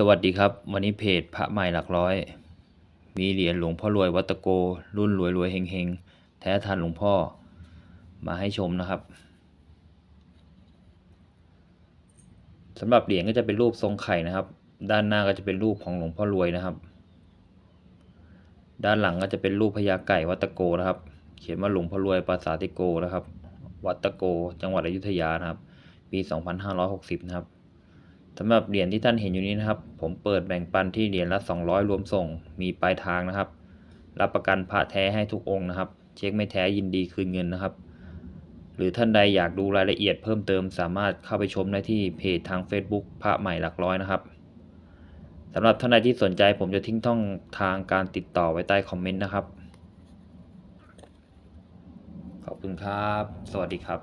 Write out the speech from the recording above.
สวัสดีครับ วันนี้เพจพระใหม่หลักร้อย มีเหรียญหลวงพ่อรวยวัตโก รุ่นรวยรวยเฮงเฮงแท้ทันหลวงพ่อ มาให้ชมนะครับสำหรับเหรียญก็จะเป็นรูปทรงไข่นะครับ ด้านหน้าก็จะเป็นรูปของหลวงพ่อรวยนะครับ ด้านหลังก็จะเป็นรูปพญาไก่วัตโกนะครับ เขียนว่าหลวงพ่อรวยปราสาทติโกนะครับ วัตโก จังหวัดอยุธยานะครับ ปี 2560 นะครับ สำหรับเหรียญที่ท่านเห็นอยู่นี้นะครับ ผมเปิดแบ่งปันที่เหรียญละ 200 รวมส่ง มีปลายทางนะครับ รับประกันพระแท้ให้ทุกองค์นะครับ เช็คไม่แท้ยินดีคืนเงินนะครับ หรือท่านใดอยากดูรายละเอียดเพิ่มเติมสามารถเข้าไปชมได้ที่เพจทาง Facebook พระใหม่หลักร้อยนะครับสำหรับท่านใดที่สนใจผมจะทิ้งช่องทางการติดต่อไว้ใต้คอมเมนต์นะครับ ขอบคุณครับ สวัสดีครับ